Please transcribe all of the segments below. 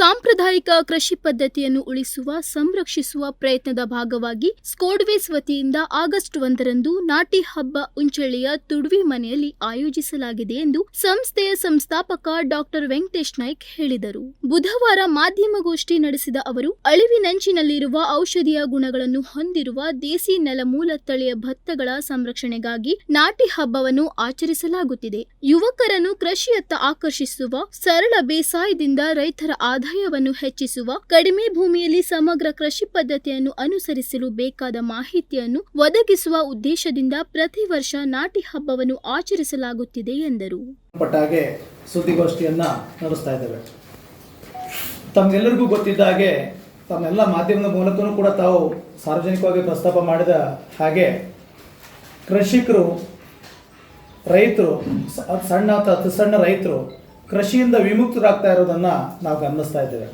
ಸಾಂಪ್ರದಾಯಿಕ ಕೃಷಿ ಪದ್ಧತಿಯನ್ನು ಉಳಿಸುವ, ಸಂರಕ್ಷಿಸುವ ಪ್ರಯತ್ನದ ಭಾಗವಾಗಿ ಸ್ಕೋಡ್ವೇಸ್ ವತಿಯಿಂದ ಆಗಸ್ಟ್ ಒಂದರಂದು ನಾಟಿ ಹಬ್ಬ ಉಂಚಳ್ಳಿಯ ತುಡ್ವಿ ಮನೆಯಲ್ಲಿ ಆಯೋಜಿಸಲಾಗಿದೆ ಎಂದು ಸಂಸ್ಥೆಯ ಸಂಸ್ಥಾಪಕ ಡಾಕ್ಟರ್ ವೆಂಕಟೇಶ್ ನಾಯ್ಕ್ ಹೇಳಿದರು. ಬುಧವಾರ ಮಾಧ್ಯಮಗೋಷ್ಠಿ ನಡೆಸಿದ ಅವರು, ಅಳಿವಿನಂಚಿನಲ್ಲಿರುವ ಔಷಧೀಯ ಗುಣಗಳನ್ನು ಹೊಂದಿರುವ ದೇಸಿ ನೆಲಮೂಲ ತಳಿಯ ಭತ್ತಗಳ ಸಂರಕ್ಷಣೆಗಾಗಿ ನಾಟಿ ಹಬ್ಬವನ್ನು ಆಚರಿಸಲಾಗುತ್ತಿದೆ. ಯುವಕರನ್ನು ಕೃಷಿಯತ್ತ ಆಕರ್ಷಿಸುವ ಸರಳ ಬೇಸಾಯದಿಂದ ರೈತರ ಆದಾಯವನ್ನು ಹೆಚ್ಚಿಸುವ, ಕಡಿಮೆ ಭೂಮಿಯಲ್ಲಿ ಸಮಗ್ರ ಕೃಷಿ ಪದ್ಧತಿಯನ್ನು ಅನುಸರಿಸಲು ಬೇಕಾದ ಮಾಹಿತಿಯನ್ನು ಒದಗಿಸುವ ಉದ್ದೇಶದಿಂದ ಪ್ರತಿ ವರ್ಷ ನಾಟಿ ಹಬ್ಬವನ್ನು ಆಚರಿಸಲಾಗುತ್ತಿದೆ ಎಂದರು. ಸುದ್ದಿಗೋಷ್ಠಿಯನ್ನು ನಡೆಸ್ತಾ ಇದ್ದೇವೆ. ತಮಗೆಲ್ಲರಿಗೂ ಗೊತ್ತಿದ್ದ ಹಾಗೆ ತಮ್ಮೆಲ್ಲ ಮಾಧ್ಯಮದ ಮೂಲಕನೂ ಕೂಡ ತಾವು ಸಾರ್ವಜನಿಕವಾಗಿ ಪ್ರಸ್ತಾಪ ಮಾಡಿದ ಹಾಗೆ ಕೃಷಿಕರು, ರೈತರು ಸಣ್ಣ ಅಥವಾ ಸಣ್ಣ ರೈತರು ಕೃಷಿಯಿಂದ ವಿಮುಕ್ತರಾಗ್ತಾ ಇರೋದನ್ನು ನಾವು ಗಮನಿಸ್ತಾ ಇದ್ದೇವೆ.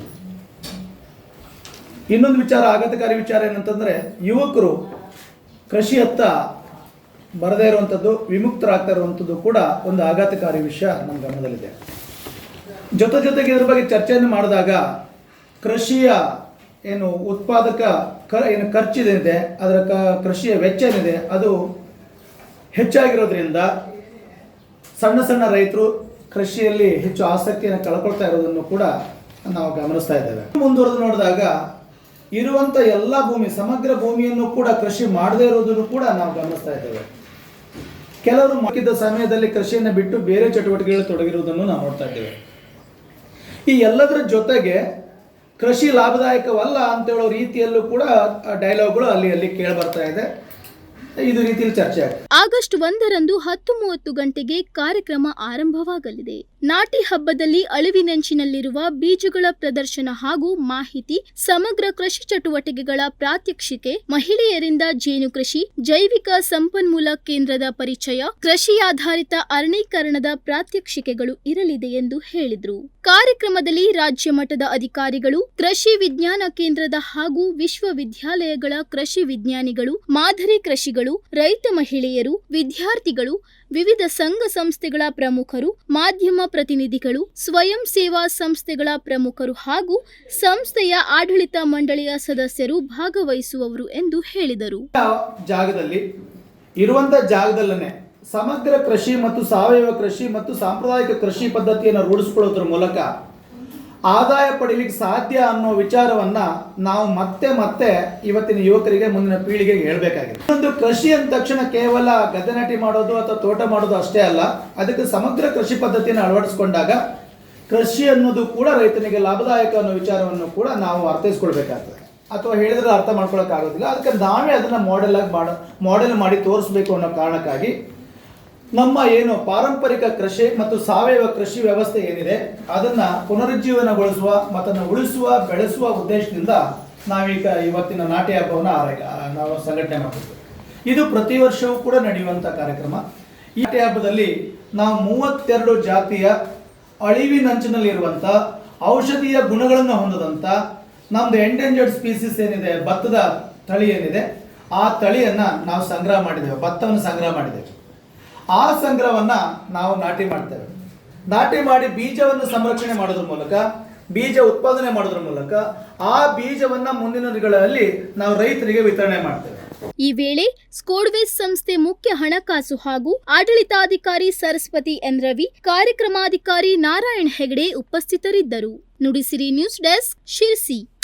ಇನ್ನೊಂದು ವಿಚಾರ, ಆಘಾತಕಾರಿ ವಿಚಾರ ಏನಂತಂದರೆ, ಯುವಕರು ಕೃಷಿಯತ್ತ ಬರದೇ ಇರುವಂಥದ್ದು ವಿಮುಕ್ತರಾಗ್ತಾ ಇರುವಂಥದ್ದು ಕೂಡ ಒಂದು ಆಘಾತಕಾರಿ ವಿಷಯ ನಮ್ಮ ಗಮನದಲ್ಲಿದೆ. ಜೊತೆ ಜೊತೆಗೆ ಇದ್ರ ಬಗ್ಗೆ ಚರ್ಚೆಯನ್ನು ಮಾಡಿದಾಗ, ಕೃಷಿಯ ಏನು ಉತ್ಪಾದಕ ಕ, ಏನು ಖರ್ಚಿದೆ, ಅದರ ಕ, ಕೃಷಿಯ ವೆಚ್ಚ ಏನಿದೆ, ಅದು ಹೆಚ್ಚಾಗಿರೋದ್ರಿಂದ ಸಣ್ಣ ಸಣ್ಣ ರೈತರು ಕೃಷಿಯಲ್ಲಿ ಹೆಚ್ಚು ಆಸಕ್ತಿಯನ್ನು ಕಳ್ಕೊಳ್ತಾ ಇರೋದನ್ನು ಕೂಡ ನಾವು ಗಮನಿಸ್ತಾ ಇದ್ದೇವೆ. ಮುಂದುವರೆದು ನೋಡಿದಾಗ ಇರುವಂಥ ಎಲ್ಲ ಭೂಮಿ, ಸಮಗ್ರ ಭೂಮಿಯನ್ನು ಕೂಡ ಕೃಷಿ ಮಾಡದೇ ಇರೋದನ್ನು ಕೂಡ ನಾವು ಗಮನಿಸ್ತಾ ಇದ್ದೇವೆ. ಕೆಲವರು ಮಕ್ಕಿದ ಸಮಯದಲ್ಲಿ ಕೃಷಿಯನ್ನು ಬಿಟ್ಟು ಬೇರೆ ಚಟುವಟಿಕೆಗಳಲ್ಲಿ ತೊಡಗಿರುವುದನ್ನು ನಾವು ನೋಡ್ತಾ ಇದ್ದೇವೆ. ಈ ಎಲ್ಲದರ ಜೊತೆಗೆ ಕೃಷಿ ಲಾಭದಾಯಕವಲ್ಲ ಅಂತ ಹೇಳೋ ರೀತಿಯಲ್ಲೂ ಕೂಡ ಡೈಲಾಗ್ಗಳು ಅಲ್ಲಿ ಅಲ್ಲಿ ಕೇಳಿ ಬರ್ತಾ ಇದೆ. ಇದು ರೀತಿಯಲ್ಲಿ ಚರ್ಚೆ ಆಗಸ್ಟ್ ಒಂದರಂದು ಹತ್ತು ಮೂವತ್ತು ಗಂಟೆಗೆ ಕಾರ್ಯಕ್ರಮ ಆರಂಭವಾಗಲಿದೆ. ನಾಟಿ ಹಬ್ಬದಲ್ಲಿ ಅಳಿವಿನಂಚಿನಲ್ಲಿರುವ ಬೀಜಗಳ ಪ್ರದರ್ಶನ ಹಾಗೂ ಮಾಹಿತಿ, ಸಮಗ್ರ ಕೃಷಿ ಚಟುವಟಿಕೆಗಳ ಪ್ರಾತ್ಯಕ್ಷಿಕೆ, ಮಹಿಳೆಯರಿಂದ ಜೇನು ಕೃಷಿ, ಜೈವಿಕ ಸಂಪನ್ಮೂಲ ಕೇಂದ್ರದ ಪರಿಚಯ ಕೃಷಿಯಾಧಾರಿತ ಅರಣ್ಯೀಕರಣದ ಪ್ರಾತ್ಯಕ್ಷಿಕೆಗಳು ಇರಲಿದೆ ಎಂದು ಹೇಳಿದರು. ಕಾರ್ಯಕ್ರಮದಲ್ಲಿ ರಾಜ್ಯ ಮಟ್ಟದ ಅಧಿಕಾರಿಗಳು, ಕೃಷಿ ವಿಜ್ಞಾನ ಕೇಂದ್ರದ ಹಾಗೂ ವಿಶ್ವವಿದ್ಯಾಲಯಗಳ ಕೃಷಿ ವಿಜ್ಞಾನಿಗಳು, ಮಾದರಿ ಕೃಷಿಗಳು, ರೈತ ಮಹಿಳೆಯರು, ವಿದ್ಯಾರ್ಥಿಗಳು, ವಿವಿಧ ಸಂಘ ಸಂಸ್ಥೆಗಳ ಪ್ರಮುಖರು, ಮಾಧ್ಯಮ ಪ್ರತಿನಿಧಿಗಳು, ಸ್ವಯಂ ಸೇವಾ ಸಂಸ್ಥೆಗಳ ಪ್ರಮುಖರು ಹಾಗೂ ಸಂಸ್ಥೆಯ ಆಡಳಿತ ಮಂಡಳಿಯ ಸದಸ್ಯರು ಭಾಗವಹಿಸುವವರು ಎಂದು ಹೇಳಿದರು. ಜಾಗದಲ್ಲಿ ಇರುವಂತ ಜಾಗದಲ್ಲೇ ಸಮಗ್ರ ಕೃಷಿ ಮತ್ತು ಸಾವಯವ ಕೃಷಿ ಮತ್ತು ಸಾಂಪ್ರದಾಯಿಕ ಕೃಷಿ ಪದ್ಧತಿಯನ್ನು ರೂಢಿಸ್ಕೊಳ್ಳೋದ್ರ ಮೂಲಕ ಆದಾಯ ಪಡೀಲಿಕ್ಕೆ ಸಾಧ್ಯ ಅನ್ನೋ ವಿಚಾರವನ್ನ ನಾವು ಮತ್ತೆ ಮತ್ತೆ ಇವತ್ತಿನ ಯುವಕರಿಗೆ ಮುಂದಿನ ಪೀಳಿಗೆಗೆ ಹೇಳಬೇಕಾಗಿದೆ. ಒಂದು ಕೃಷಿ ಅಂದ ತಕ್ಷಣ ಕೇವಲ ಗದ್ದೆ ನಾಟಿ ಮಾಡೋದು ಅಥವಾ ತೋಟ ಮಾಡೋದು ಅಷ್ಟೇ ಅಲ್ಲ, ಅದಕ್ಕೆ ಸಮಗ್ರ ಕೃಷಿ ಪದ್ಧತಿಯನ್ನು ಅಳವಡಿಸ್ಕೊಂಡಾಗ ಕೃಷಿ ಅನ್ನೋದು ಕೂಡ ರೈತನಿಗೆ ಲಾಭದಾಯಕ ಅನ್ನೋ ವಿಚಾರವನ್ನು ಕೂಡ ನಾವು ಅರ್ಥೈಸ್ಕೊಳ್ಬೇಕಾಗ್ತದೆ. ಅಥವಾ ಹೇಳಿದ್ರೆ ಅರ್ಥ ಮಾಡ್ಕೊಳಕ್ಕಾಗೋದಿಲ್ಲ. ಅದಕ್ಕೆ ನಾವೇ ಅದನ್ನು ಮಾಡೆಲ್ ಆಗಿ ಮಾಡ ಮಾಡೆಲ್ ಮಾಡಿ ತೋರಿಸ್ಬೇಕು ಅನ್ನೋ ಕಾರಣಕ್ಕಾಗಿ ನಮ್ಮ ಏನು ಪಾರಂಪರಿಕ ಕೃಷಿ ಮತ್ತು ಸಾವಯವ ಕೃಷಿ ವ್ಯವಸ್ಥೆ ಏನಿದೆ, ಅದನ್ನ ಪುನರುಜ್ಜೀವನಗೊಳಿಸುವ ಮತ್ತನ್ನು ಉಳಿಸುವ, ಬೆಳೆಸುವ ಉದ್ದೇಶದಿಂದ ನಾವೀಗ ಇವತ್ತಿನ ನಾಟಿ ಹಬ್ಬವನ್ನು ನಾವು ಸಂಘಟನೆ ಮಾಡಿದ್ವಿ ಇದು ಪ್ರತಿ ವರ್ಷವೂ ಕೂಡ ನಡೆಯುವಂಥ ಕಾರ್ಯಕ್ರಮ. ಈ ನಾಟಿ ಹಬ್ಬದಲ್ಲಿ ನಾವು ಮೂವತ್ತೆರಡು ಜಾತಿಯ ಅಳಿವಿನಂಚಿನಲ್ಲಿರುವಂಥ ಔಷಧೀಯ ಗುಣಗಳನ್ನು ಹೊಂದದಂಥ ನಮ್ದು ಎಂಡೇಂಜರ್ಡ್ ಸ್ಪೀಸೀಸ್ ಏನಿದೆ, ಭತ್ತದ ತಳಿ ಏನಿದೆ, ಆ ತಳಿಯನ್ನ ನಾವು ಸಂಗ್ರಹ ಮಾಡಿದ್ದೇವೆ, ಭತ್ತವನ್ನು ಸಂಗ್ರಹ ಮಾಡಿದ್ದೇವೆ. ಆ ಸಂಗ್ರಹವನ್ನ ನಾವು ನಾಟಿ ಮಾಡ್ತೇವೆ. ನಾಟಿ ಮಾಡಿ ಬೀಜವನ್ನು ಸಂರಕ್ಷಣೆ ಮಾಡೋದ್ರ ಮೂಲಕ, ಬೀಜ ಉತ್ಪಾದನೆ ಮಾಡೋದ್ರ ಮೂಲಕ ಆ ಬೀಜವನ್ನ ಮುಂದಿನ ದಿನಗಳಲ್ಲಿ ನಾವು ರೈತರಿಗೆ ವಿತರಣೆ ಮಾಡ್ತೇವೆ. ಈ ವೇಳೆ ಸ್ಕೋಡ್ವೇಸ್ ಸಂಸ್ಥೆ ಮುಖ್ಯ ಹಣಕಾಸು ಹಾಗೂ ಆಡಳಿತಾಧಿಕಾರಿ ಸರಸ್ವತಿ ಎನ್ ರವಿ, ಕಾರ್ಯಕ್ರಮಾಧಿಕಾರಿ ನಾರಾಯಣ್ ಹೆಗಡೆ ಉಪಸ್ಥಿತರಿದ್ದರು. Nudisiri news desk Sirsi.